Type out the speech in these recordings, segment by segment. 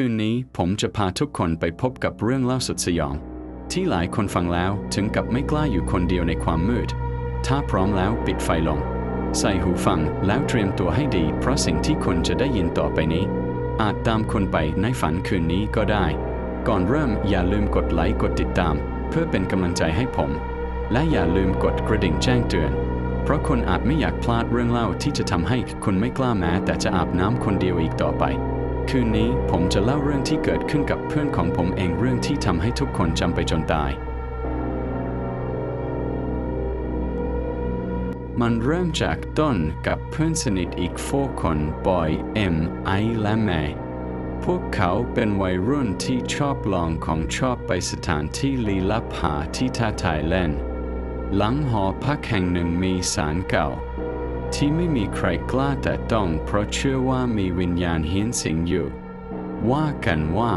คืนนี้ผมจะพาทุกคนไปพบกับเรื่องเล่าสุดสยอง ที่หลายคนฟังแล้วถึงกับไม่กล้าอยู่คนเดียวในความมืด ถ้าพร้อมแล้วปิดไฟลง ใส่หูฟังแล้วเตรียมตัวให้ดี เพราะสิ่งที่คุณจะได้ยินต่อไปนี้ อาจตามคุณไปในฝันคืนนี้ก็ได้ ก่อนเริ่มอย่าลืมกดไลค์กดติดตาม เพื่อเป็นกำลังใจให้ผม และอย่าลืมกดกระดิ่งแจ้งเตือนเพราะคุณอาจไม่อยากพลาดเรื่องเล่าที่จะทำให้คุณไม่กล้าแม้แต่จะอาบน้ำคนเดียวอีกต่อไป คืนนี้ผมจะเล่าเรื่องที่เกิดขึ้นกับเพื่อนของผมเองเรื่องที่ทำให้ทุกคนจำไปจนตาย มันเริ่มจากต้นกับเพื่อนสนิทอีกโฟคนบอยเอ็มไอและแม่พวกเขาเป็นวัยรุ่นที่ชอบลองของชอบไปสถานที่ลี้ลับหาที่ท้าทายเล่น หลังหอพักแห่งหนึ่งมีศาลเก่า ที่ไม่มีใครกล้าแต่ต้องเพราะเชื่อว่ามีวิญญาณเฮียนสิงอยู่ ว่ากันว่า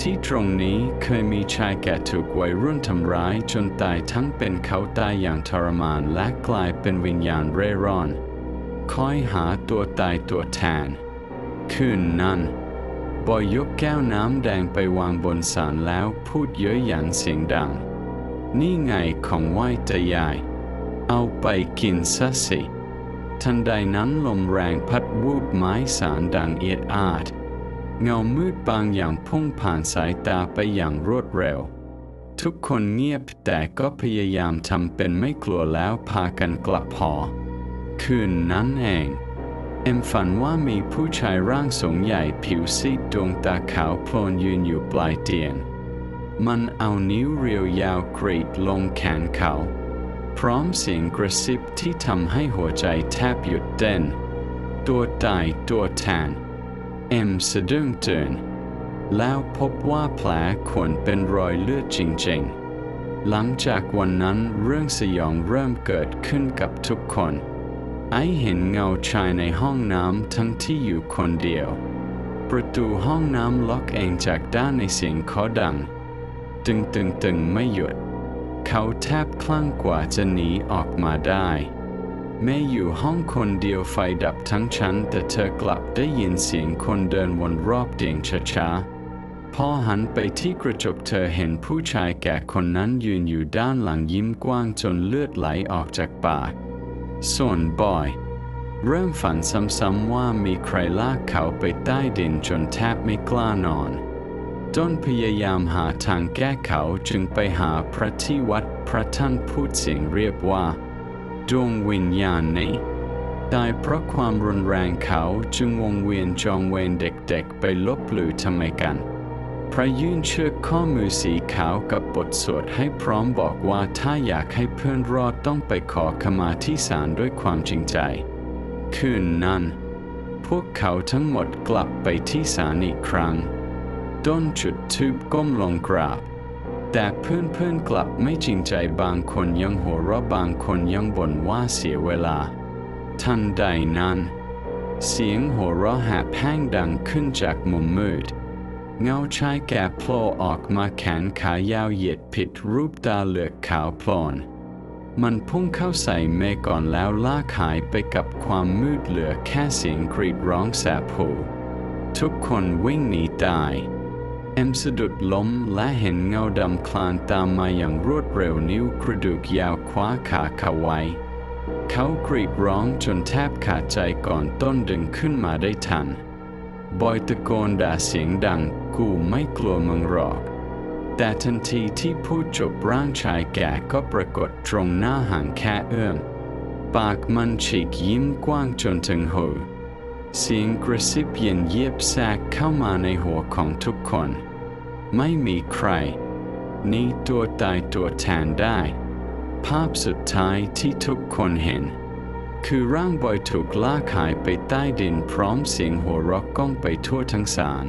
ที่ตรงนี้เคยมีชายแก่ถูกวัยรุ่นทำร้ายจนตายทั้งเป็นเขาตายอย่างทรมานและกลายเป็นวิญญาณเร่ร่อน คอยหาตัวตายตัวแทน คืนนั้นบอยยกแก้วน้ำแดงไปวางบนศาลแล้วพูดเย้ยหยันเสียงดัง นี่ไงของไหว้ตายาย เอาไปกินซะสิ ทันใดนั้นลมแรงพัดวูบไม้สารดังเอียดอาด เงามืดบางอย่างพุ่งผ่านสายตาไปอย่างรวดเร็ว ทุกคนเงียบแต่ก็พยายามทำเป็นไม่กลัวแล้วพากันกลับหอ คืนนั้นเอง เอ็มฝันว่ามีผู้ชายร่างสูงใหญ่ผิวซีดดวงตาขาวโพลนยืนอยู่ปลายเตียง มันเอานิ้วเรียวยาวกรีดลงแขนเขา พร้อมเสียงกระซิบที่ทำให้หัวใจแทบหยุดเต้น ตัวตายตัวแทน เอ็มสะดุ้งตื่นแล้วพบว่าแผลขวนเป็นรอยเลือดจริงๆ หลังจากวันนั้นเรื่องสยองเริ่มเกิดขึ้นกับทุกคน ไอเห็นเงาชายในห้องน้ำทั้งที่อยู่คนเดียว ประตูห้องน้ำล็อกเองจากด้านในเสียงเคาะดัง ตึงตึงตึงไม่หยุด เขาแทบคลั่งกว่าจะหนีออกมาได้แม่อยู่ห้องคนเดียวไฟดับทั้งชั้น แต่เธอกลับได้ยินเสียงคนเดินวนรอบเตียงช้าๆพอหันไปที่กระจกเธอเห็นผู้ชายแก่คนนั้นยืนอยู่ด้านหลังยิ้มกว้างจนเลือดไหลออกจากปาก ส่วนบอย เริ่มฝันซ้ำๆว่ามีใครลากเขาไปใต้ดินจนแทบไม่กล้านอน ต้นพยายามหาทางแก้เขาจึงไปหาพระที่วัดพระท่านพูดเสียงเรียบว่าดวงวิญญาณนี้ตายเพราะความรุนแรงเขาจึงวงเวียนจองเวรเด็กๆ ไปลบหลู่ทำไมกัน พระยื่นเชือกข้อมือสีขาวกับบทสวดให้พร้อมบอกว่าถ้าอยากให้เพื่อนรอดต้องไปขอขมาที่ศาลด้วยความจริงใจ คืนนั้น พวกเขาทั้งหมดกลับไปที่ศาลอีกครั้ง ต้นจุดทูบก้มลงกราบ แต่เพื่อนๆกลับไม่จริงใจบางคนยังหัวเราะบางคนยังบ่นว่าเสียเวลา ทันใดนั้น เสียงหัวเราะแหบแห้งดังขึ้นจากมุมมืด เงาชายแก่โผล่ออกมาแขนขายาวเหยียดผิดรูปตาเหลือกขาวโพลนมันพุ่งเข้าใส่เมก่อนแล้วลากหายไปกับความมืดเหลือแค่เสียงกรีดร้องแสบหูทุกคนวิ่งหนีตาย เอ็มสะดุดล้มและเห็นเงาดำคลานตามมาอย่างรวดเร็วนิ้วกระดูกยาวคว้าขาเขาไว้ เขากรีดร้องจนแทบขาดใจก่อนต้นดึงขึ้นมาได้ทัน บอยตะโกนด่าเสียงดังกูไม่กลัวมึงหรอก แต่ทันทีที่พูดจบร่างชายแก่ก็ปรากฏตรงหน้าห่างแค่เอื้อม ปากมันฉีกยิ้มกว้างจนถึงหู เสียงกระซิบเย็นเยียบแทรกเข้ามาในหัวของทุกคน ไม่มีใคร นี่ตัวตายตัวแทนได้ ภาพสุดท้ายที่ทุกคนเห็น คือร่างบอยถูกลากหายไปใต้ดินพร้อมเสียงหัวเราะก้องไปทั่วทั้งศาล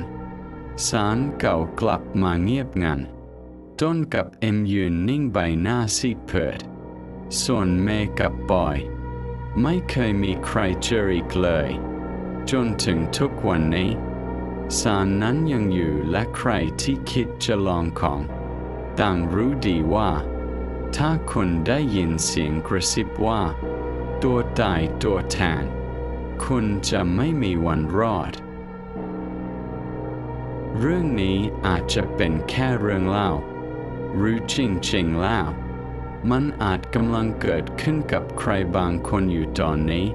ศาลเก่ากลับมาเงียบงันต้นกับเอ็มยืนนิ่งใบหน้าซีดเผิด ส่วนเมย์กับบอย ไม่เคยมีใครเจออีกเลย จนถึงทุกวันนี้สารนั้นยังอยู่และใครที่คิดจะลองของ ต่างรู้ดีว่า ถ้าคุณได้ยินเสียงกระซิบว่า ตัวตายตัวแทน คุณจะไม่มีวันรอด เรื่องนี้อาจจะเป็นแค่เรื่องเล่า หรือจริงๆแล้ว มันอาจกำลังเกิดขึ้นกับใครบางคนอยู่ตอนนี้